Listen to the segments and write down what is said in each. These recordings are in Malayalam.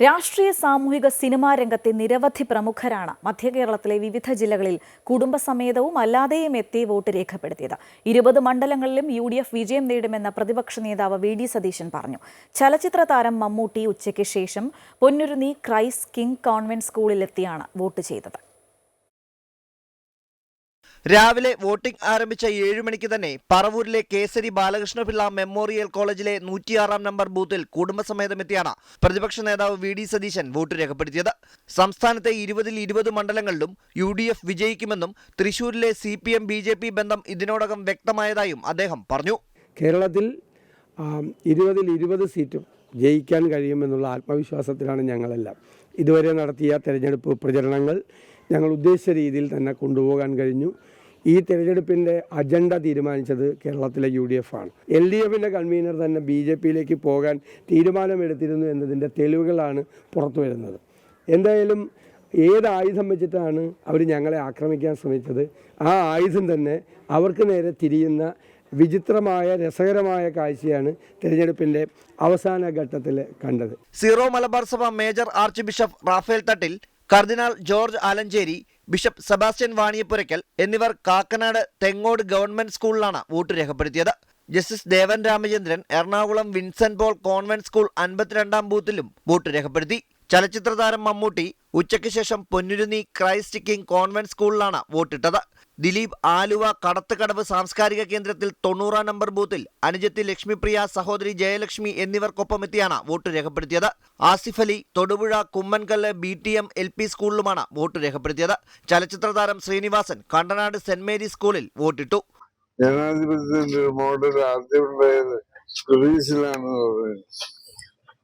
രാഷ്ട്രീയ സാമൂഹിക സിനിമാ രംഗത്തെ നിരവധി പ്രമുഖരാണ് മധ്യകേരളത്തിലെ വിവിധ ജില്ലകളിൽ കുടുംബസമേതവും അല്ലാതെയും എത്തി വോട്ട് രേഖപ്പെടുത്തിയത്. ഇരുപത് മണ്ഡലങ്ങളിലും യു ഡി എഫ് വിജയം നേടുമെന്ന പ്രതിപക്ഷ നേതാവ് വി ഡി സതീശൻ പറഞ്ഞു. ചലച്ചിത്ര താരം മമ്മൂട്ടി ഉച്ചയ്ക്ക് ശേഷം പൊന്നുരുന്നി ക്രൈസ് കിങ് കോൺവെന്റ് സ്കൂളിലെത്തിയാണ് വോട്ട് ചെയ്തത്. രാവിലെ വോട്ടിംഗ് ആരംഭിച്ച ഏഴു മണിക്ക് തന്നെ പറവൂരിലെ കേസരി ബാലകൃഷ്ണപിള്ള മെമ്മോറിയൽ കോളേജിലെ നൂറ്റിയാറാം നമ്പർ ബൂത്തിൽ കുടുംബസമേതമെത്തിയാണ് പ്രതിപക്ഷ നേതാവ് വി ഡി സതീശൻ വോട്ട് രേഖപ്പെടുത്തിയത്. സംസ്ഥാനത്തെ ഇരുപതിൽ ഇരുപത് മണ്ഡലങ്ങളിലും യു ഡി എഫ് വിജയിക്കുമെന്നും തൃശൂരിലെ C P M B J P ബന്ധം ഇതിനോടകം വ്യക്തമായതായും അദ്ദേഹം പറഞ്ഞു. കേരളത്തിൽ ഇരുപതിൽ ഇരുപത് സീറ്റും ജയിക്കാൻ കഴിയുമെന്നുള്ള ആത്മവിശ്വാസത്തിലാണ് ഞങ്ങളെല്ലാം. ഇതുവരെ നടത്തിയ തെരഞ്ഞെടുപ്പ് പ്രചരണങ്ങൾ ഞങ്ങൾ ഉദ്ദേശിച്ച രീതിയിൽ തന്നെ കൊണ്ടുപോകാൻ കഴിഞ്ഞു. ഈ തെരഞ്ഞെടുപ്പിന്റെ അജണ്ട തീരുമാനിച്ചത് കേരളത്തിലെ യു ഡി എഫ് ആണ്. എൽ ഡി എഫിന്റെ കൺവീനർ തന്നെ ബി ജെ പിയിലേക്ക് പോകാൻ തീരുമാനമെടുത്തിരുന്നു എന്നതിന്റെ തെളിവുകളാണ് പുറത്തു വരുന്നത്. എന്തായാലും ഏത് ആയുധം വെച്ചിട്ടാണ് അവർ ഞങ്ങളെ ആക്രമിക്കാൻ ശ്രമിച്ചത്? ആ ആയുധം തന്നെ അവർക്ക് നേരെ തിരിയുന്ന വിചിത്രമായ രസകരമായ കാഴ്ചയാണ് തിരഞ്ഞെടുപ്പിന്റെ അവസാന ഘട്ടത്തിൽ കണ്ടത്. സീറോ മലബാർ സഭ major archbishop Raphael Thattil cardinal George Alencherry bishop Sebastian Vaniyapurackal എന്നിവർ കാക്കനാട് തെങ്ങോട് ഗവൺമെന്റ് സ്കൂളിലാണ് വോട്ട് രേഖപ്പെടുത്തിയത്. Justice Devan Ramachandran Ernakulam Vincent Paul convent school അൻപത്തിരണ്ടാം ബൂത്തിലും വോട്ട് രേഖപ്പെടുത്തി. ചലച്ചിത്ര താരം മമ്മൂട്ടി ഉച്ചയ്ക്ക് ശേഷം പൊന്നുരുന്നി ക്രൈസ്റ്റ് കിങ് കോൺവെന്റ് സ്കൂളിലാണ് വോട്ടിട്ടത്. ദിലീപ് ആലുവ കടത്തുകടവ് സാംസ്കാരിക കേന്ദ്രത്തിൽ തൊണ്ണൂറാം നമ്പർ ബൂത്തിൽ അനുജത്തി ലക്ഷ്മിപ്രിയ സഹോദരി ജയലക്ഷ്മി എന്നിവർക്കൊപ്പമെത്തിയാണ് വോട്ട് രേഖപ്പെടുത്തിയത്. Asif Ali Thodupuzha Kummankallu B T M L P സ്കൂളിലുമാണ് vote രേഖപ്പെടുത്തിയത്. ചലച്ചിത്ര താരം ശ്രീനിവാസൻ കണ്ടനാട് സെന്റ് മേരി സ്കൂളിൽ വോട്ടിട്ടു. ജനാധിപത്യത്തിന്റെ മോഡൽ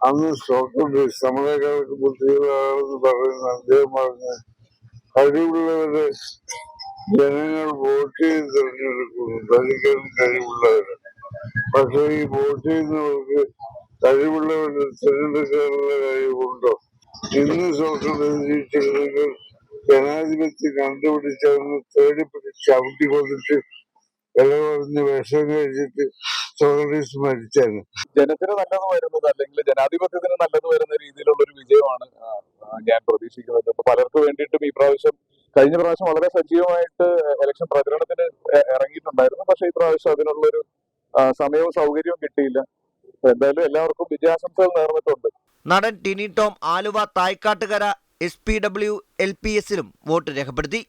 അന്ന് സോക്രട്ടീസ് നമ്മളെക്കാൾക്ക് ബുദ്ധിയുള്ളതാണെന്ന് പറയുന്ന അദ്ദേഹം പറഞ്ഞ് കഴിവുള്ളവരെ ജനങ്ങൾ വോട്ട് ചെയ്ത് തിരഞ്ഞെടുക്കുന്നു. ഭരിക്കാൻ കഴിവുള്ളവരെ പക്ഷെ ഈ വോട്ട് ചെയ്യുന്നവർക്ക് കഴിവുള്ളവരെ തിരഞ്ഞെടുക്കാനുള്ള കഴിവുണ്ടോ ഇന്ന് സോഷ്യൽ ജീവിച്ചിരുന്നെങ്കിൽ ജനാധിപത്യം കണ്ടുപിടിച്ചതെന്ന് തേടി പിടിച്ച് ചവിട്ടി കൊണ്ടിട്ട് വില കുറഞ്ഞ് വിഷം കഴിച്ചിട്ട് സോഷ്യലിസ്റ്റ് മരിച്ചാണ്. ജനത്തിന് നല്ലത് വരുന്നത് അല്ലെങ്കിൽ ജനാധിപത്യത്തിന് നല്ലത് വരുന്ന രീതിയിലുള്ള ഒരു വിജയമാണ് ഞാൻ പ്രതീക്ഷിക്കുന്നത്. പലർക്ക് വേണ്ടിയിട്ടും ഈ പ്രാവശ്യം കഴിഞ്ഞ പ്രാവശ്യം വളരെ സജീവമായിട്ട് ഇലക്ഷൻ പ്രചരണത്തിന് ഇറങ്ങിയിട്ടുണ്ടായിരുന്നു. പക്ഷേ ഈ പ്രാവശ്യം അതിനുള്ളൊരു സമയവും സൗകര്യവും കിട്ടിയില്ല. എന്തായാലും എല്ലാവർക്കും വിജയാശംസകൾ നേർന്നിട്ടുണ്ട്. നടൻ Tiny Tom Aluva Thaikkattukara S P W L P എസിലും vote രേഖപ്പെടുത്തി.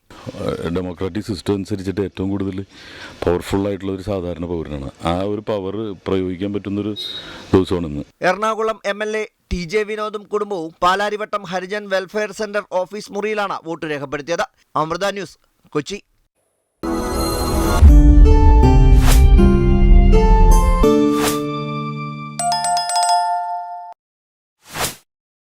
ഡെമോക്രാറ്റിക് സിസ്റ്റം അനുസരിച്ചിട്ട് ഏറ്റവും കൂടുതൽ പവർഫുൾ ആയിട്ടുള്ള ഒരു സാധാരണ പൗരനാണ്. ആ ഒരു പവർ പ്രയോഗിക്കാൻ പറ്റുന്നൊരു ദിവസമാണ് ഇന്ന് Ernakulam M L A T J വിനോദും കുടുംബവും Palarivattom Harijan welfare centre office മുറിയിലാണ് vote രേഖപ്പെടുത്തിയത്. അമൃത ന്യൂസ് കൊച്ചി.